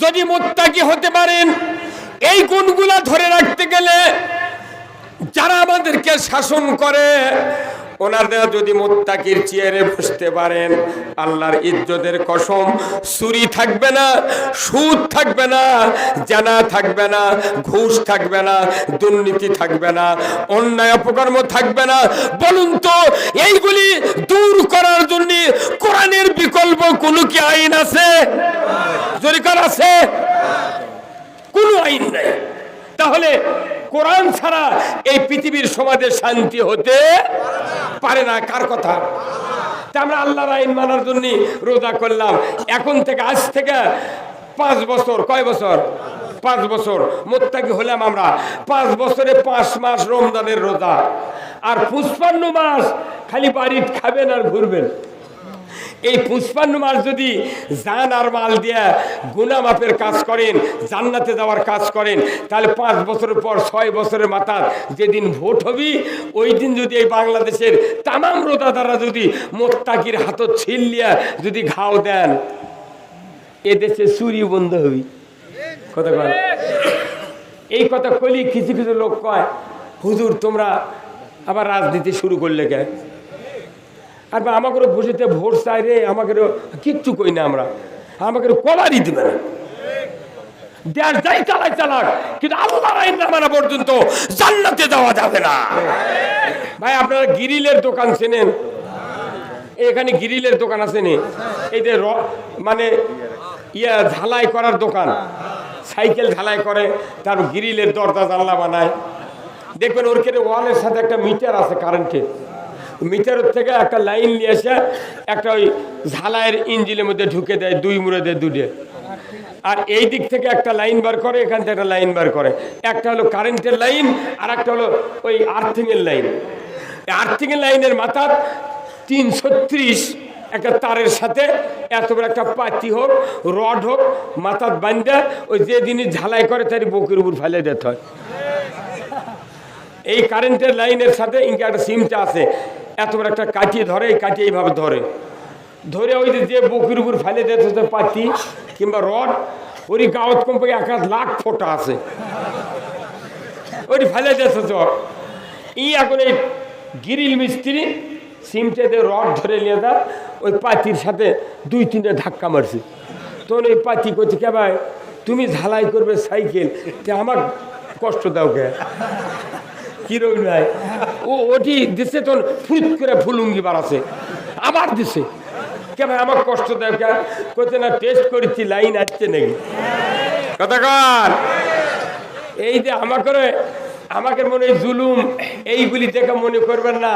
যদি মোত্তাকি হতে পারেন এই গুণগুলা ধরে রাখতে গেলে যারা আমাদেরকে শাসন করে ওনারা যদি মোত্তাকির চেয়ারে বসতে পারেন, আল্লাহর ইজ্জতের কসম চুরি থাকবে না, সুদ থাকবে না, জানা থাকবে না, ঘুষ থাকবে না, দুর্নীতি থাকবে না, অন্যায় অপকর্ম থাকবে না। বলুন তো, এইগুলি দূর করার জন্য কোরআনের বিকল্প কোনো কি আইন আছে? জরিকার আছে? কোনো আইন নাই। তাহলে কোরআন ছাড়া এই পৃথিবীর সমাজে শান্তি হতে পারে না, কার কথা? আমরা আল্লাহর আইন মানার জন্য রোজা করলাম। এখন থেকে, আজ থেকে পাঁচ বছর, কয় বছর? পাঁচ বছর। মোত্তাকি হলাম আমরা। পাঁচ বছরে পাঁচ মাস রমজানের রোজা। আর পুষ্পান্ন মাস খালি বাড়ির খাবেন আর ঘুরবেন। এই পুষ্পান্ন মাস যদি জান আর মাল দিয়ে গুনা মাপের কাজ করেন, জান্নাতে যাওয়ার কাজ করেন, তাহলে পাঁচ বছরের পর ছয় বছরের মাথা যেদিন ভোট হবি, ওই দিন যদি এই বাংলাদেশের তামাম রোদাদারা যদি মোত্তাকির হাত ছিল্লিয়া যদি ঘাও দেন, এ দেশে চুরি বন্ধ হবি। কথা কয়? এই কথা কলি কিছু কিছু লোক কয়, হুজুর, তোমরা আবার রাজনীতি শুরু করলে কে? আর আমাকে বসেতে ভোট চাই রে আমাকে কিচ্ছু কই না আমরা। আমাকে কলারই দিবে না। যাই চালাক, কিন্তু পর্যন্ত যাওয়া যাবে না। ভাই, আপনারা দোকান এখানে গিরিলের দোকান আছে নি? এই যে মানে ইয়া ঝালাই করার দোকান। সাইকেল ঝালাই করে, তার গিরিলের দরজা জানলা বানায়। দেখবেন ওর কেটে ওয়ালের সাথে একটা মিটার আছে কারেন্টের মিটারের থেকে একটা লাইন নিয়ে এসে একটা ওই ঝালাইয়ের ইঞ্জিনের মধ্যে ঢুকে দেয়, দুই মুড়ে দেয় দুটে আর এই দিক থেকে একটা লাইন বার করে, এখান থেকে একটা লাইন বার করে। একটা হলো কারেন্টের লাইন আর একটা হলো ওই আর্থিংয়ের লাইন। আর্থিংয়ের লাইনের মাথা তিন ছত্রিশ একটা তারের সাথে, এত বড় একটা পাতি হোক, রড হোক, মাথার বান্ধা ওই যে জিনিস ঝালাই করে তার বুকের উপর ফেলে দিতে হয়। এই কারেন্টের লাইনের সাথে ইনকে একটা সিমটা আছে এত বড় একটা কাটিয়ে ধরে কাঠি এইভাবে ধরে। ধরে ওই যে বুকের উপর ফেলে দিতে পাতি কিংবা রড ওই গাঁত কমপক্ষে এক লাখ ফোটা আছে। ওই ফেলে দিতে তো ই এখন এই গিরিল মিস্ত্রি সিমটাতে রড ধরে নিয়ে দা ওই পাতির সাথে দুই তিনটে ধাক্কা মারছে। তখন ওই পাতি করছে কে ভাই, তুমি ঝালাই করবে সাইকেল, তে আমার কষ্ট দাও কে? কীরকম নাই ওটি দিছে তখন ফুট করে ফুলুঙ্গি বাড়াছে আবার দিছে। কে ভাই আমার কষ্ট দেয়, কে? করছে না টেস্ট করেছি লাইন আসছে নাকি? কথা কর এই যে আমাকে আমাকে মনে হয় জুলুম এইগুলি দেখে মনে করবেন না,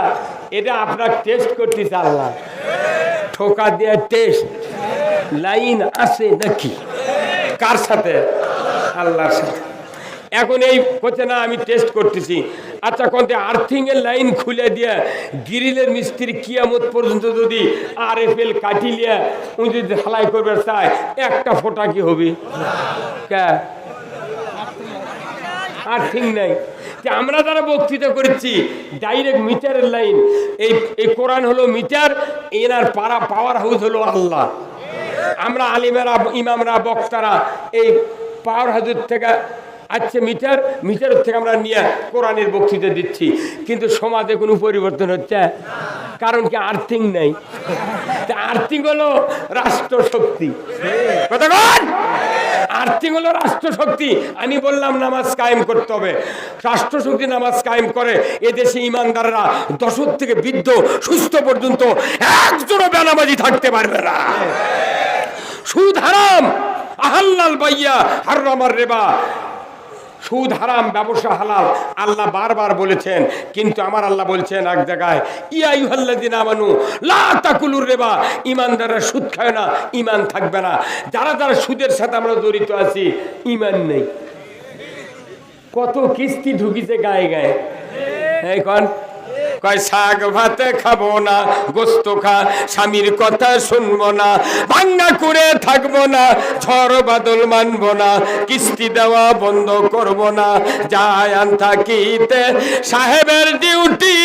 এটা আপনার টেস্ট করতেছে আল্লাহ। ঠোকা দেওয়ার টেস্ট লাইন আছে নাকি? কার সাথে? আল্লাহর সাথে। এখন এই হচ্ছে না, আমি টেস্ট করতেছি। আচ্ছা কোনতে আর্থিং এর লাইন খুলে দিয়ে গ্রিলের মিস্ত্রি কিয়ামত পর্যন্ত যদি আর এফ এল কাটিলিয়া উনি যদি ঢালাই করবে চায় একটা ফোটা কি হবে? কে? আর্থিং নাই। আমরা যারা বক্তৃতা করেছি ডাইরেক্ট মিটারের লাইন এই এই কোরআন হলো মিটার এনার পাড়া পাওয়ার হাউস হলো আল্লাহ। আমরা আলিমেরা, ইমামরা, বক্তারা, এই পাওয়ার হাউসের থেকে আচ্ছা মিটার মিটারের থেকে আমরা নিয়ে কোরআনের বক্তৃতা দিচ্ছি। কিন্তু সমাজে কোনো পরিবর্তন হচ্ছে? কারণ কি আর্থিং নাই? আর্থিং হলো রাষ্ট্র শক্তি আর্থিং হলো রাষ্ট্রশক্তি। আমি বললাম, নামাজ কায়েম করতে হবে। রাষ্ট্রশক্তি নামাজ কায়েম করে, এদেশে ইমানদাররা দশক থেকে বৃদ্ধ, সুস্থ পর্যন্ত একজনও বেনামাজি থাকতে পারবে না। সুদ হারাম। আহাল্লাল বাইয়া হারামার রেবা। সুদ হারাম, ব্যবসা হালাল। আল্লাহ বারবার বলেছেন, কিন্তু আমার আল্লাহ বলছেন এক জায়গায় ইয়াইহাল্লাদিন আমানু, লা তাকুলুর রেবা। ইমানদাররা সুদ খায় না, ইমান থাকবে না। যারা যারা সুদের সাথে আমরা জড়িত আছি, ইমান নেই। কত কিস্তি ঢুকিছে গায়ে গায়ে। এই কন? কয়, শাক ভাত খাব না, গোস্ত খা, স্বামীর কথা শুনব না, ভাঙ্গা করে থাকব না, ঝড় বাদল মানবো না, কিস্তি দেওয়া বন্ধ করব না, যায় আন থাকিতে সাহেবের ডিউটি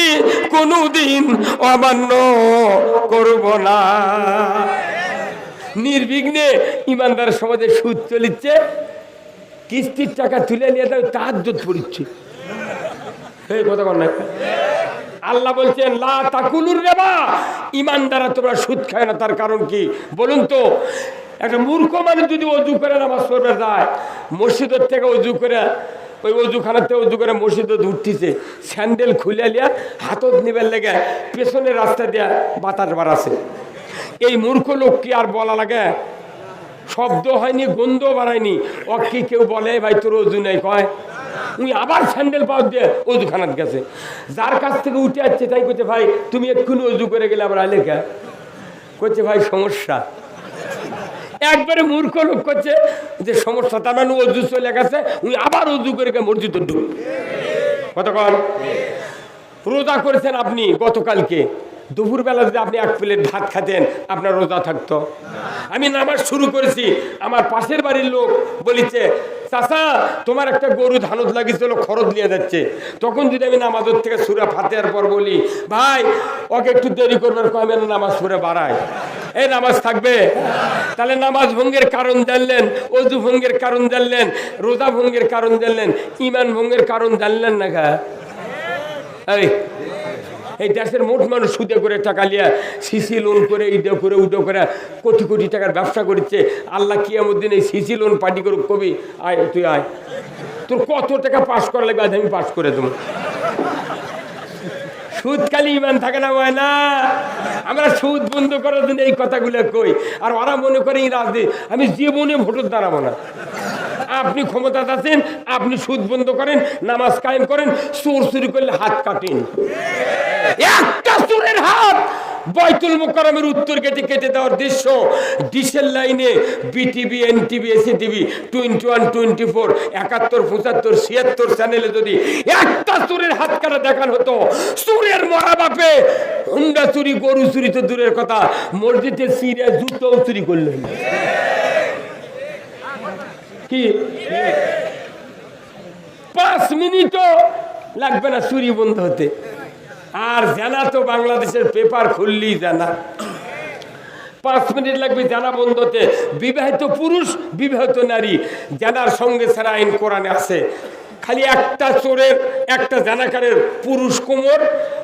কোনোদিন অমান্য করব না। নির্বিঘ্নে ইমানদার সমাজে সুদ চলিচ্ছে, কিস্তির টাকা তুলে নিয়ে তার জোট পড়িচ্ছে। এই কথা বল না। আল্লাহ বলছেন, লা তাকুলুর রেবা। ইমানদারা তোমরা সুদ খায় না, তার কারণ কি? বলুন তো, একটা মূর্খ মানুষ যদি অজু করে নামাজ পড়বে যায়, মসজিদের থেকে অজু করে, ওই অজুখানার থেকে অজু করে মসজিদে উঠতেছে স্যান্ডেল খুলে লিয়া হাতত নিবেন লেগে পেছনের রাস্তা দিয়া বাতাস বাড়াছে। এই মূর্খ লোক কি আর বলা লাগে? শব্দ হয়নি গন্ধ বাড়ায়নি। ও কি কেউ বলে, ভাই, তোর অজু নেই? কয় উনি আবার স্যান্ডেল পাও দিয়ে অজুখানাত গেছে। যার কাছ থেকে উঠে আসছে তাই করছে ভাই, তুমি এক্ষুনি অজু করে গেলে আবার আলে কে? করছে ভাই, সমস্যা। একবারে মূর্খ লোক করছে যে, সমস্যা, তার মানে অজু চলে গেছে, উনি আবার অজু করে মসজিদে ঢুক। কতক্ষণ রোজা করেছেন আপনি গতকালকে। দুপুরবেলা যদি আপনি এক প্লেট ভাত খাতেন, আপনার রোজা থাকতো। আমি নামাজ শুরু করেছি, আমার পাশের বাড়ির লোক বলিছে চাষা তোমার একটা গরু ধানত লাগিয়েছিল, খরচ নিয়ে যাচ্ছে। তখন যদি আমি নামাজের থেকে সুরা ফাতেয়ার পর বলি, ভাই, ওকে একটু দেরি করবার কমে নামাজ পড়ে বাড়ায় এই নামাজ থাকবে? তাহলে নামাজ ভঙ্গের কারণ জানলেন, অজু ভঙ্গের কারণ জানলেন, রোজা ভঙ্গের কারণ জানলেন ইমান ভঙ্গের কারণ জানলেন না গা? এই এই দেশের মোট মানুষ সুদে করে টাকা লিয়া সিসি লোন করে ইডো করে উডো করে কোটি কোটি টাকার ব্যবসা করছে। আল্লাহ কিয়ামত দিন এই সিসি লোন পার্টি করুক, কবি, আয়, তুই আয়। তোর কত টাকা পাস করা লাগবে আজ আমি পাস করে দেবো। সুদ খালি ইমান থাকে না, হয় না। আমরা সুদ বন্ধ করার জন্য এই কথাগুলো কই। আর ওরা মনে করে এই রাজনীতি, আমি জীবনে ভোটের দাঁড়াবো না। আপনি ক্ষমতা আছেন, আপনি সুদ বন্ধ করেন, নামাজ কায়েম করেন, চোর চুরি করলে হাত কাটেন। একটা চোরের হাত বয়তুল মোকারমের উত্তর গেটে কেটে দেওয়ার দৃশ্য। ডিসেল লাইনে BTV, NTV, SATV, twenty one, twenty four, একাত্তর, পঁচাত্তর, ছিয়াত্তর চ্যানেলে যদি একটা চোরের হাত কাটা দেখানো হতো চোরের মরা বাপে, হুন্ডা চুরি, গরু চুরি তো দূরের কথা, মসজিদে সিরে জুতো চুরি করলেন কি? পাঁচ মিনিটও লাগবে না চুরি বন্ধ হতে। আর জানা তো বাংলাদেশের পেপার খুললেই জানা। পাঁচ মিনিট লাগবে জানা বন্ধতে। বিবাহিত পুরুষ, বিবাহিত নারী, জানার সঙ্গে ছাড়া আইন কোরআনে আছে। খালি একটা চোরের, একটা জানাকারের পুরুষ কোমর,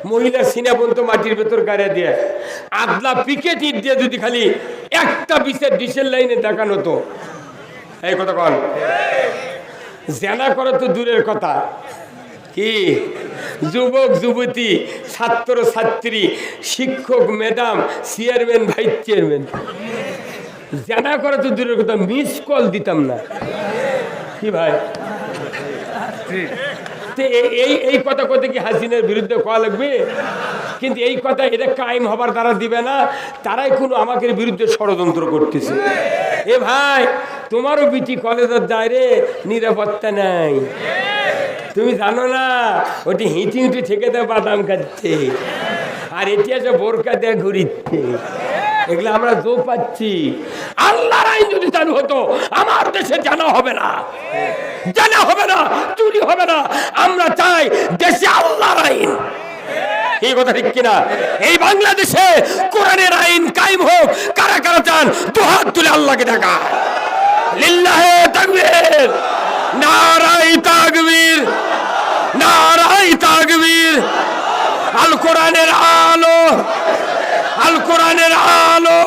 মহিলা সিনাবন্ত মাটির ভেতর গাড়ি দিয়ে। আদলা পিকেট ইট দিয়ে যদি খালি একটা বিশের ডিসেল লাইনে দেখানো তো এই কথা কন। জেনা করা তো দূরের কথা। কি? যুবক, যুবতী, ছাত্র, ছাত্রী, শিক্ষক, ম্যাডাম, চেয়ারম্যান, ভাইস চেয়ারম্যান। জেনা করা তো দূরের কথা মিস কল দিতাম না। কি ভাই? এই এই কথা কথা কি হাসিনের বিরুদ্ধে কয়া লাগবে? কিন্তু এই কথা, এটা কায়েম হবার দ্বারা দিবে না। তারাই কোনো আমাকে বিরুদ্ধে ষড়যন্ত্র করতেছে। এ ভাই, তোমারও বিটি কলেজের যায় রে, নিরাপত্তা নাই। তুমি জানো না, ওটি হিঁচি হিঁচি থেকে দেয় বাদাম খাচ্ছে। আর এটি আছে বোরকা দিয়ে ঘুরিচ্ছে। এগুলো আমরা জো পাচ্ছি। আল্লাহর আইন যদি চালু হতো, আমার দেশে জানা হবে না। জানা হবে না, চুরি হবে না। আমরা চাই দেশে আল্লাহর আইন। এই কথা ঠিক কিনা? এই বাংলাদেশে কোরআনের আইন কায়েম হোক, কারা কারা চান দুহাত তুলে আল্লাহকে দেখা লিল্লাহে তাকবীর নারাই তাকবীর নারাই তাকবীর আল কোরআনের আলো আল কোরআনের আলো।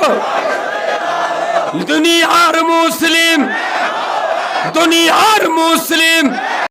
দুনিয়ার মুসলিম দুনিয়ার মুসলিম